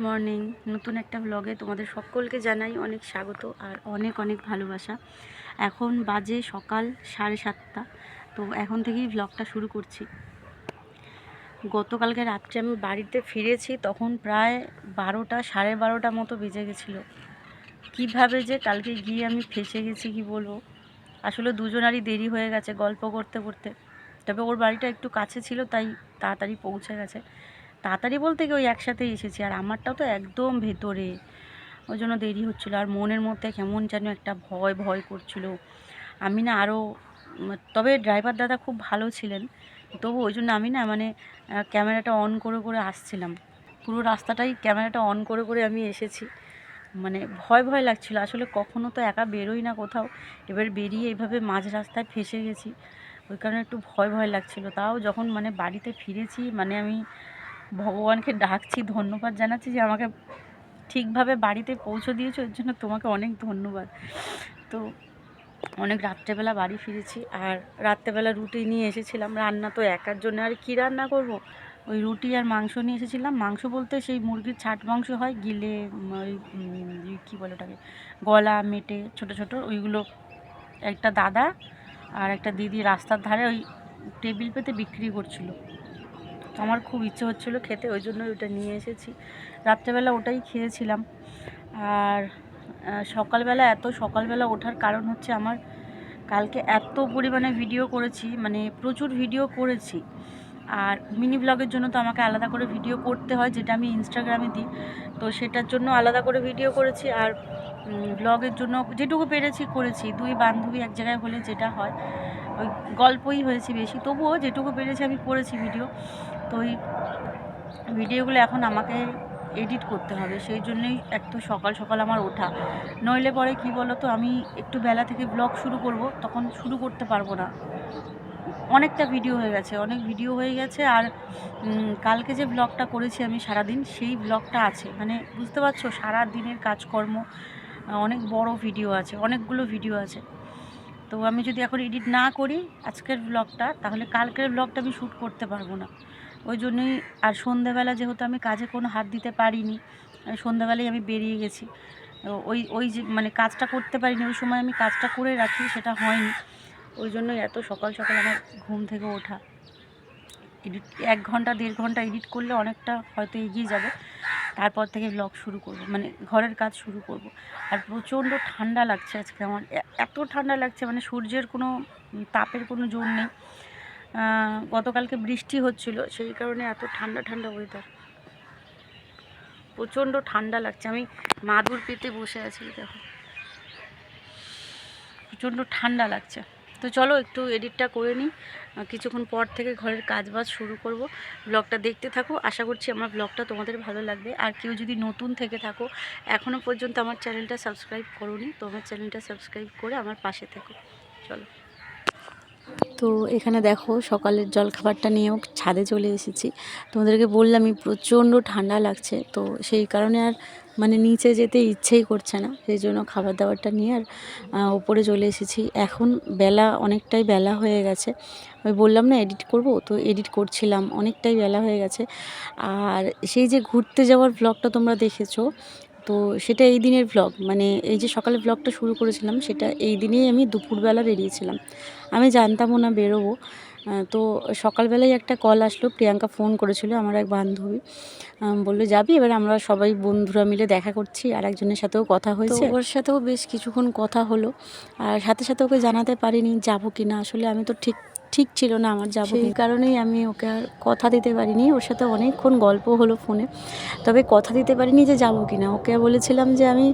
Morning, নতুন একটা ব্লগে তোমাদের সকলকে জানাই অনেক স্বাগত আর অনেক অনেক ভালোবাসা। এখন বাজে সকাল সাড়ে সাতটা, তো এখন থেকেই ব্লগটা শুরু করছি। গতকালকে রাত্রে আমি বাড়িতে ফিরেছি, তখন প্রায় বারোটা, সাড়ে বারোটা মতো বেজে গেছিল। কীভাবে যে কালকে গিয়ে আমি ফেসে গেছি কি বলব? আসলে দুজনারই দেরি হয়ে গেছে গল্প করতে করতে। তবে ওর বাড়িটা একটু কাছে ছিল, তাই তাড়াতাড়ি পৌঁছে গেছে। তাড়াতাড়ি বলতে কি ওই একসাথেই এসেছি। আর আমারটাও তো একদম ভেতরে। ওই জন্য দেরি হচ্ছিল। আর মনের মধ্যে কেমন যেন একটা ভয় ভয় করছিল। আমি না আরও তবে ড্রাইভার দাদা খুব ভালো ছিলেন। তবু ওই জন্য আমি না মানে ক্যামেরাটা অন করে করে আসছিলাম। পুরো রাস্তাটাই ক্যামেরাটা অন করে করে আমি এসেছি। মানে ভয় ভয় লাগছিল। আসলে কখনো তো একা বেরোই না কোথাও। এবার বেরিয়ে এইভাবে মাঝ রাস্তায় ফেসে গেছি। ওই কারণে একটু ভয় ভয় লাগছিল। তাও যখন মানে বাড়িতে ফিরেছি মানে আমি ভগবানকে ডাকছি, ধন্যবাদ জানাচ্ছি যে আমাকে ঠিকভাবে বাড়িতে পৌঁছে দিয়েছ। এর জন্য তোমাকে অনেক ধন্যবাদ। তো অনেক রাত্রেবেলা বাড়ি ফিরেছি আর রাত্রেবেলা রুটি নিয়ে এসেছিলাম। রান্না তো একার জন্য। আর কী রান্না করব? ওই রুটি আর মাংস নিয়ে এসেছিলাম। মাংস বলতে সেই মুরগির ছাট মাংস হয়, গিলে ওই কী বলে ওটাকে, গলা মেটে ছোট ছোট, ওইগুলো একটা দাদা আর একটা দিদি রাস্তার ধারে ওই টেবিল পেতে বিক্রি করছিল। আমার খুব ইচ্ছে হচ্ছিল খেতে, ওই জন্য ওটা নিয়ে এসেছি। রাত্রেবেলা ওটাই খেয়েছিলাম। আর সকালবেলা এত, সকালবেলা ওঠার কারণ হচ্ছে আমার কালকে এত পরিমাণে ভিডিও করেছি মানে প্রচুর ভিডিও করেছি। আর মিনি ব্লগের জন্য তো আমাকে আলাদা করে ভিডিও করতে হয়, যেটা আমি ইনস্টাগ্রামে দিই। তো সেটার জন্য আলাদা করে ভিডিও করেছি আর ব্লগের জন্য যেটুকু পেরেছি করেছি। দুই বান্ধবী এক জায়গায় হলে যেটা হয়, ওই গল্পই হয়েছে বেশি। তবুও যেটুকু পেরেছি আমি করেছি ভিডিও তো ওই ভিডিওগুলো এখন আমাকে এডিট করতে হবে, সেই জন্যই একটু সকাল সকাল আমার ওঠা। নইলে পরে কি বলো তো আমি একটু বেলা থেকে ব্লগ শুরু করব, তখন শুরু করতে পারব না। অনেকটা ভিডিও হয়ে গেছে, অনেক ভিডিও হয়ে গেছে আর কালকে যে ব্লগটা করেছি আমি সারাদিন, সেই ব্লগটা আছে। মানে বুঝতে পারছ সারা দিনের কাজকর্ম, অনেক বড় ভিডিও আছে, অনেকগুলো ভিডিও আছে। তো আমি যদি এখন এডিট না করি আজকের ব্লগটা তাহলে কালকের ব্লগটা আমি শ্যুট করতে পারব না। ওই জন্যই আর সন্ধ্যাবেলা যেহেতু আমি কাজে কোনো হাত দিতে পারিনি আর সন্ধ্যাবেলায় আমি বেরিয়ে গেছি। ওই ওই যে মানে কাজটা করতে পারিনি, ওই সময় আমি কাজটা করে রাখি, সেটা হয়নি। ওই জন্যই এত সকাল সকাল আমার ঘুম থেকে ওঠা। এডিট, এক ঘণ্টা, দেড় ঘণ্টা এডিট করলে অনেকটা হয়তো এগিয়ে যাবে। তারপর থেকে ব্লগ শুরু করব মানে ঘরের কাজ শুরু করব। আর প্রচণ্ড ঠান্ডা লাগছে আজকে আমার। এত ঠান্ডা লাগছে মানে সূর্যের কোনো তাপের কোনো জোর নেই। গতকালকে বৃষ্টি হচ্ছিল, সেই কারণে এত ঠান্ডা ঠান্ডা ওয়েদার প্রচণ্ড ঠান্ডা লাগছে। আমি মাদুর পেতে বসে আছি, দেখো। প্রচণ্ড ঠান্ডা লাগছে। তো চলো একটু এডিটটা করে নিই। কিছুক্ষণ পর থেকে ঘরের কাজ বাজ শুরু করব। ব্লগটা দেখতে থাকো। আশা করছি আমার ব্লগটা তোমাদের ভালো লাগবে। আর কেউ যদি নতুন থেকে থাকো এখনও পর্যন্ত আমার চ্যানেলটা সাবস্ক্রাইব করোনি, তো আমার চ্যানেলটা সাবস্ক্রাইব করে আমার পাশে থেকো। চলো। তো এখানে দেখো সকালের জল খাবারটা নিয়েও ছাদে চলে এসেছি। তোমাদেরকে বললামই প্রচণ্ড ঠান্ডা লাগছে, তো সেই কারণে আর মানে নিচে যেতে ইচ্ছেই করছে না। সেই জন্য খাবার দাবারটা নিয়ে আর ওপরে চলে এসেছি। এখন বেলা অনেকটাই বেলা হয়ে গেছে। ওই বললাম না এডিট করব, তো এডিট করছিলাম, অনেকটাই বেলা হয়ে গেছে। আর সেই যে ঘুরতে যাওয়ার ব্লগটা তোমরা দেখেছ, তো সেটা এই দিনের ব্লগ মানে এই যে সকালে ব্লগটা শুরু করেছিলাম, সেটা এই দিনেই আমি দুপুরবেলা বেরিয়েছিলাম। আমি জানতামও না বেরোবো। তো সকালবেলায় একটা কল আসলো প্রিয়াঙ্কা ফোন করেছিল আমার এক বান্ধবী। বলল যাবি? এবার আমরা সবাই বন্ধুরা মিলে দেখা করছি আর একজনের সাথেও কথা হয়েছে। ওর সাথেও বেশ কিছুক্ষণ কথা হলো আর সাথে সাথে ওকে জানাতে পারিনি যাব কি না আসলে আমি তো ঠিক ঠিক ছিল না আমার যাব সেই কারণেই আমি ওকে আর কথা দিতে পারিনি। ওর সাথে অনেকক্ষণ গল্প হলো ফোনে। তবে কথা দিতে পারিনি যে যাব কি না ওকে বলেছিলাম যে আমি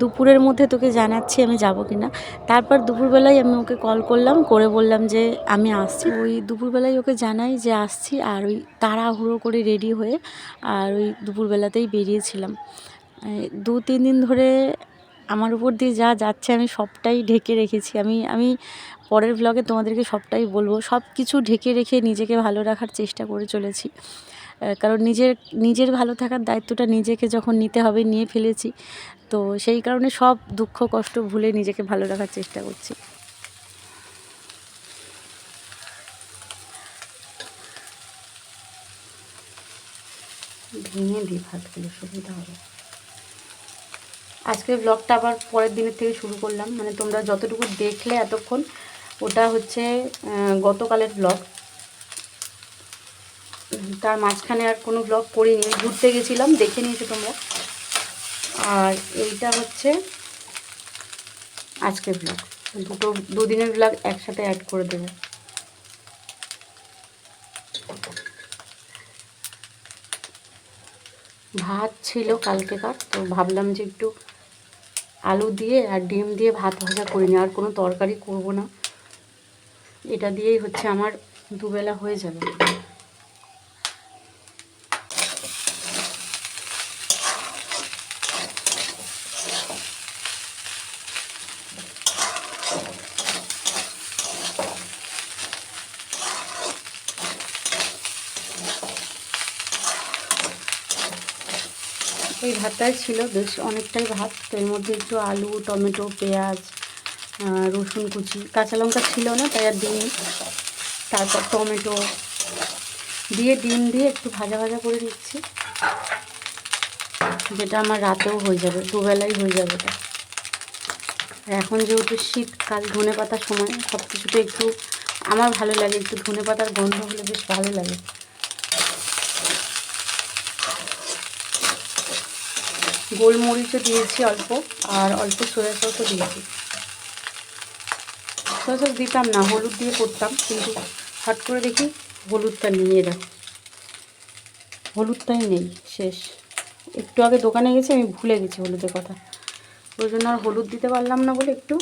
দুপুরের মধ্যে তোকে জানাচ্ছি আমি যাব কি না তারপর দুপুরবেলায় আমি ওকে কল করলাম, করে বললাম যে আমি আসছি। ওই দুপুরবেলায় ওকে জানাই যে আসছি আর ওই তাড়াহুড়ো করে রেডি হয়ে আর ওই দুপুরবেলাতেই বেরিয়েছিলাম। দু, তিন দিন ধরে আমার উপর দিয়ে যা যাচ্ছে আমি সবটাই ঢেকে রেখেছি। আমি আমি পরের ব্লগে তোমাদেরকে সবটাই বলব। সব কিছু ঢেকে রেখে নিজেকে ভালো রাখার চেষ্টা করে চলেছি। কারণ নিজের নিজের ভালো থাকার দায়িত্বটা নিজেকে যখন নিতে হবে, নিয়ে ফেলেছি, তো সেই কারণে সব দুঃখ, কষ্ট ভুলে নিজেকে ভালো রাখার চেষ্টা করছি। ভেঙে দিই ভাতগুলো, সুবিধা হবে। আজকের ব্লগটা আবার পরের দিনের থেকে শুরু করলাম। মানে তোমরা যতটুকু দেখলে এতক্ষণ ওটা হচ্ছে গতকালের ব্লগ তার মাঝখানে আর কোনো ব্লগ করিনি ঘুরতে গেছিলাম, দেখে নিয়েছো তোমরা। আর এইটা হচ্ছে আজকের ব্লগ দুটো, দুদিনের ব্লগ একসাথে অ্যাড করে দেবো। ভাত ছিল কালকেকার, তো ভাবলাম যে একটু আলু দিয়ে আর ডিম দিয়ে ভাত ভাজা করিনি, আর কোনো তরকারি করব না। এটা দিয়েই হচ্ছে আমার দুবেলা হয়ে যাবে। এই ভাতটাই ছিল, বেশ অনেকটাই ভাত। তো এর মধ্যে একটু আলু, টমেটো, পেঁয়াজ রসুন কুচি। কাঁচা লঙ্কা ছিল না, তাই আর দিইনি। তারপর টমেটো দিয়ে ডিম দিয়ে একটু ভাজা ভাজা করে দিচ্ছি। যেটা আমার রাতেও হয়ে যাবে, দুবেলাই হয়ে যাবে এটা। এখন যেহেতু শীতকাল, ধনে পাতার সময় সব কিছুতে একটু আমার ভালো লাগে, একটু ধনে পাতার গন্ধ হলে বেশ ভালো লাগে। গোলমরিচও দিয়েছি অল্প, আর অল্প সোয়া সসও দিয়েছি। সোয়া দিতাম না, হলুদ দিয়ে করতাম, কিন্তু হট করে দেখি হলুদটা নিয়ে দেখো হলুদটাই নেই, শেষ। একটু আগে দোকানে গেছি, আমি ভুলে গেছি হলুদের কথা। ওই জন্য আর হলুদ দিতে পারলাম না বলে একটু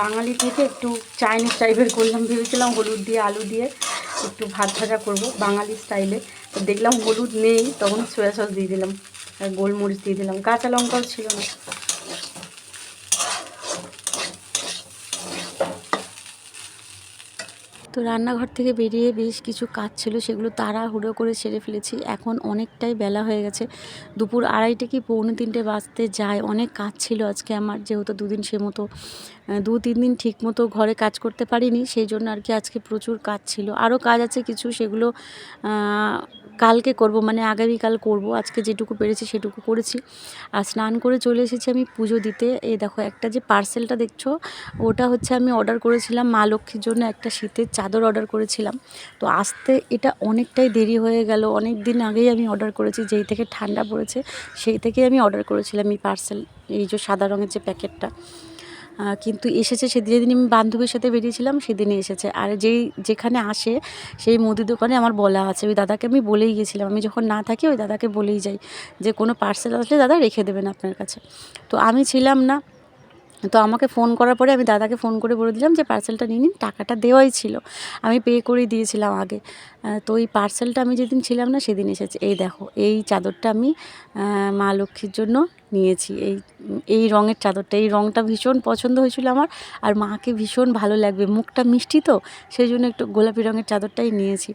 বাঙালি থেকে একটু চাইনিজ টাইপের করলাম। ভেবেছিলাম হলুদ দিয়ে, আলু দিয়ে একটু ভাত ভাজা করব বাঙালি স্টাইলে। তো দেখলাম হলুদ নেই, তখন সোয়া সস দিয়ে দিলাম, আর গোলমরিচ দিয়ে দিলাম। কাঁচা লঙ্কাও ছিল না। তো রান্নাঘর থেকে বেরিয়ে বেশ কিছু কাজ ছিল, সেগুলো তাড়াহুড়ো করে সেরে ফেলেছি। এখন অনেকটাই বেলা হয়ে গেছে। দুপুর আড়াইটে কি পৌনে তিনটে বাজতে যায়, অনেক কাজ ছিল আজকে আমার, যেহেতু দুদিন সে মতো দু তিন দিন ঠিক মতো ঘরে কাজ করতে পারিনি, সেই জন্য আর কি আজকে প্রচুর কাজ ছিল। আরও কাজ আছে কিছু, সেগুলো কালকে করব মানে আগামীকাল করব। আজকে যেটুকু পেরেছি সেটুকু করেছি। আর স্নান করে চলে এসেছি আমি পুজো দিতে। এই দেখো, একটা যে পার্সেলটা দেখছ, ওটা হচ্ছে আমি অর্ডার করেছিলাম মা লক্ষ্মীর জন্য একটা শীতের চাদর অর্ডার করেছিলাম। তো আসতে এটা অনেকটাই দেরি হয়ে গেল। অনেক দিন আগেই আমি অর্ডার করেছি, যেই থেকে ঠান্ডা পড়েছে, সেই থেকেই আমি অর্ডার করেছিলাম এই পার্সেল এই যে সাদা রঙের যে প্যাকেটটা কিন্তু এসেছে সেদিন যেদিন আমি বান্ধবীর সাথে বেরিয়েছিলাম, সেদিনই এসেছে। আর যেই, যেখানে আসে, সেই মুদি দোকানে আমার বলা আছে। ওই দাদাকে আমি বলেই গেছিলাম। আমি যখন না থাকি, ওই দাদাকে বলেই যাই যে, কোনো পার্সেল আসলে দাদা রেখে দেবেন আপনার কাছে। তো আমি ছিলাম না। তো আমাকে ফোন করার পরে আমি দাদাকে ফোন করে বলে দিলাম যে পার্সেলটা নিয়ে নিন। টাকাটা দেওয়াই ছিল। আমি পে করে দিয়েছিলাম আগে। তো এই পার্সেলটা আমি যেদিন ছিলাম না, সেদিন এসেছে। এই দেখো, এই চাদরটা আমি মা লক্ষ্মীর জন্য নিয়েছি। এই এই রঙের চাদরটা, এই রঙটা ভীষণ পছন্দ হয়েছিল আমার আর মাকে ভীষণ ভালো লাগবে। মুখটা মিষ্টি তো সেই জন্য একটু গোলাপি রঙের চাদরটাই নিয়েছি।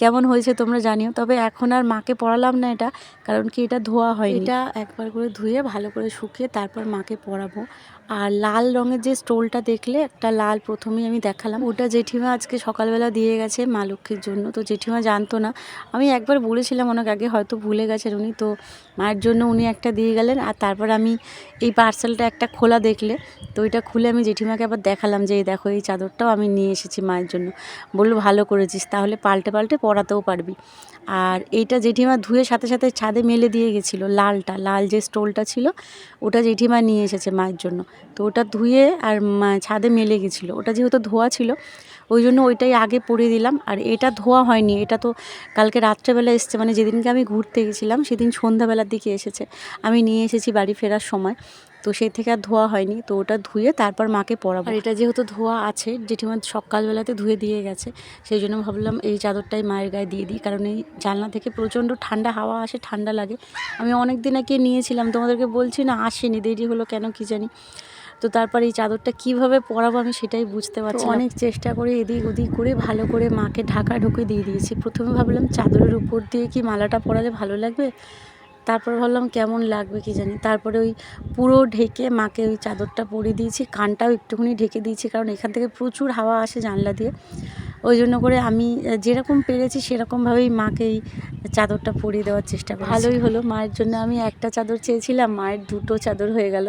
কেমন হয়েছে তোমরা জানিও, তবে এখন আর মাকে পরালাম না এটা, কারণ কি এটা ধোয়া হয় এটা একবার করে ধুয়ে, ভালো করে শুকিয়ে তারপর মাকে পরাবো আর লাল রঙের যে স্টোলটা দেখলে, একটা লাল প্রথমেই আমি দেখালাম। ওটা জেঠিমা আজকে সকালবেলা দিয়ে গেছে মা লক্ষ্মীর জন্য, তো জেঠিমা জানতো না। আমি একবার বলেছিলাম অনেক আগে হয়তো ভুলে গেছেন উনি, তো মায়ের জন্য উনি একটা দিয়ে গেলেন আর তারপর আমি এই পার্সেলটা একটা খোলা দেখলে, তো ওইটা খুলে আমি জেঠিমাকে আবার দেখালাম যে, এই দেখো, এই চাদরটাও আমি নিয়ে এসেছি মায়ের জন্য। বলল, ভালো করেছিস, তাহলে পাল্টে পাল্টে পরাতেও পারবি। আর এইটা জেঠিমা ধুয়ে সাথে সাথে ছাদে মেলে দিয়ে গেছিল, লালটা, লাল যে স্টোলটা ছিল, ওটা জেঠিমা নিয়ে এসেছে মায়ের জন্য। তো ওটা ধুয়ে আর ছাদে মেলে গেছিল। ওটা যেহেতু ধোয়া ছিল ওই জন্য ওইটাই আগে পরিয়ে দিলাম। আর এটা ধোয়া হয়নি, এটা তো কালকে রাত্রেবেলা এসছে মানে যেদিনকে আমি ঘুরতে গেছিলাম সেদিন সন্ধ্যাবেলার দিকে এসেছে। আমি নিয়ে এসেছি বাড়ি ফেরার সময়, তো সেই থেকে আর ধোয়া হয়নি, তো ওটা ধুয়ে তারপর মাকে পরাবো। আর এটা যেহেতু ধোয়া আছে, জেঠিমা সকালবেলাতে ধুয়ে দিয়ে গেছে, সেই জন্য ভাবলাম এই চাদরটাই মায়ের গায়ে দিয়ে দিই, কারণ এই জানলা থেকে প্রচণ্ড ঠান্ডা, হাওয়া আসে, ঠান্ডা লাগে। আমি অনেক দিন আগে নিয়েছিলাম, তোমাদেরকে বলছি না, আসেনি, দেরি হলো কেন কি জানি। তো তারপর এই চাদরটা কীভাবে পরাবো আমি সেটাই বুঝতে পারছি অনেক চেষ্টা করে এদিক ওদিক করে ভালো করে মাকে ঢাকা ঢুকে দিয়ে দিয়েছি। প্রথমে ভাবলাম চাদরের উপর দিয়ে কি মালাটা পরালে ভালো লাগবে? তারপর ভাবলাম কেমন লাগবে কি জানি। তারপরে ওই পুরো ঢেকে মাকে ওই চাদরটা পরিয়ে দিয়েছি কানটাও একটুখানি ঢেকে দিয়েছি কারণ এখান থেকে প্রচুর হাওয়া আসে জানলা দিয়ে। ওই জন্য করে আমি যেরকম পেরেছি সেরকমভাবেই মাকে এই চাদরটা পরিয়ে দেওয়ার চেষ্টা করি ভালোই হলো, মায়ের জন্য আমি একটা চাদর চেয়েছিলাম, মায়ের দুটো চাদর হয়ে গেল।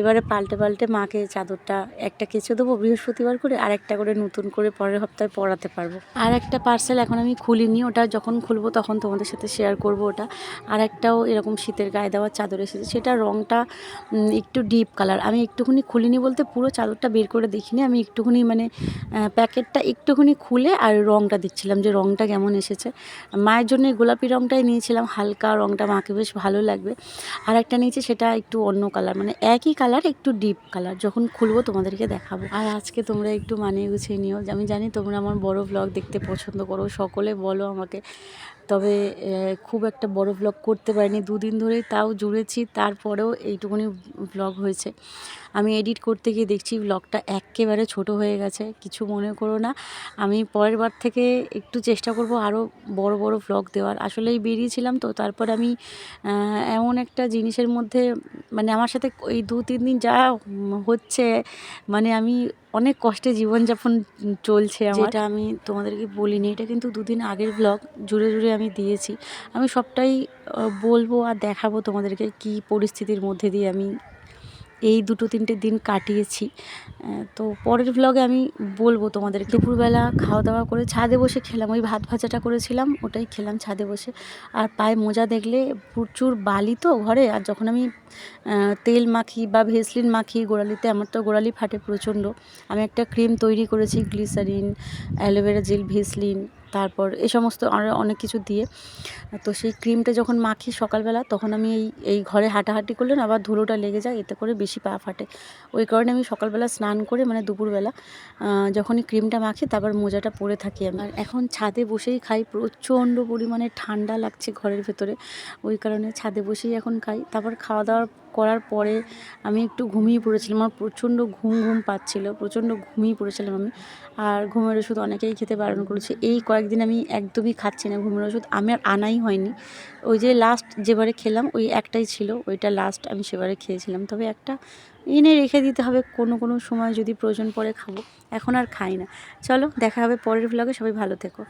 এবারে পাল্টে পাল্টে মাকে চাদরটা একটা কেচে দেবো বৃহস্পতিবার করে, আর একটা করে নতুন করে পরের সপ্তাহে পরাতে পারব। আর একটা পার্সেল এখন আমি খুলিনি, ওটা যখন খুলবো তখন তোমাদের সাথে শেয়ার করব ওটা। আর একটাও এরকম শীতের গায়ে দেওয়ার চাদর এসেছে, সেটা রঙটা একটু ডিপ কালার আমি একটুখানি খুলিনি বলতে পুরো চাদরটা বের করে দেখিনি, আমি একটুখানি মানে প্যাকেটটা একটুখানি খুলে আর রঙটা দিচ্ছিলাম যে রঙটা কেমন এসেছে। মায়ের জন্য গোলাপি রঙটাই নিয়েছিলাম, হালকা রঙটা মাকে বেশ ভালো লাগবে। আর একটা নিয়েছি সেটা একটু অন্য কালার মানে একই কালার, একটু ডিপ কালার। যখন খুলবো তোমাদেরকে দেখাবো। আর আজকে তোমরা একটু মানিয়ে গুছিয়ে নিও। আমি জানি তোমরা আমার বড় ব্লগ দেখতে পছন্দ করো, সকলে বলো আমাকে। তবে খুব একটা বড় ব্লগ করতে পারিনি। দুদিন ধরেই তাও জুড়েছি, তারপরেও এইটুকুনি ব্লগ হয়েছে। আমি এডিট করতে গিয়ে দেখছি ব্লগটা একেবারে ছোট হয়ে গেছে, কিছু মনে করো না। আমি পরের বার থেকে একটু চেষ্টা করব আরও বড় বড় ব্লগ দেওয়ার। আসলেই বেরিয়েছিলাম তো, তারপর আমি এমন একটা জিনিসের মধ্যে মানে আমার সাথে এই দু তিন দিন যা হচ্ছে মানে আমি অনেক কষ্টে জীবনযাপন চলছে আমার। যেটা আমি তোমাদেরকে বলিনি, এটা কিন্তু দুদিন আগের ব্লগ জুড়ে জুড়ে আমি দিয়েছি। আমি সবটাই বলব আর দেখাবো তোমাদেরকে কি পরিস্থিতির মধ্যে দিয়ে আমি এই দুটো তিনটে দিন কাটিয়েছি। তো পরের ব্লগে আমি বলব তোমাদের দুপুরবেলা খাওয়া দাওয়া করে ছাদে বসে খেলাম। ওই ভাত ভাজাটা করেছিলাম, ওটাই খেলাম ছাদে বসে। আর পায়ে মোজা দেখলে প্রচুর বালি তো ঘরে। আর যখন আমি তেল মাখি বা ভেসলিন মাখি গোড়ালিতে, আমার তো গোড়ালি ফাটে প্রচণ্ড। আমি একটা ক্রিম তৈরি করেছি গ্লিসারিন অ্যালোভেরা জেল ভেসলিন। তারপর এই সমস্ত আরও অনেক কিছু দিয়ে। তো সেই ক্রিমটা যখন মাখি সকালবেলা, তখন আমি এই এই ঘরে হাঁটাহাঁটি করলে না আবার ধুলোটা লেগে যায়, এতে করে বেশি পা ফাটে। ওই কারণে আমি সকালবেলা স্নান করে মানে দুপুরবেলা যখনই ক্রিমটা মাখি তারপর মোজাটা পরে থাকি আমি। এখন ছাদে বসেই খাই, প্রচণ্ড পরিমাণে ঠান্ডা লাগছে ঘরের ভেতরে। ওই কারণে ছাদে বসেই এখন খাই। তারপর খাওয়া দাওয়া করার পরে আমি একটু ঘুমিয়ে পড়েছিলাম। আমার প্রচণ্ড ঘুম ঘুম পাচ্ছিল, প্রচণ্ড ঘুমিয়ে পড়েছিলাম আমি। আর ঘুমের ওষুধ অনেকেই খেতে বারণ করেছে। এই কয়েকদিন আমি একদমই খাচ্ছি না ঘুমের ওষুধ। আমার আনাই হয়নি। ওই যে লাস্ট যেবারে খেলাম, ওই একটাই ছিল। ওইটা লাস্ট আমি সেবারে খেয়েছিলাম। তবে একটা এনে রেখে দিতে হবে। কোনো কোনো সময় যদি প্রয়োজন পড়ে খাব। এখন আর খাই না। চলো, দেখা হবে পরের ব্লগে সবাই ভালো থেকো।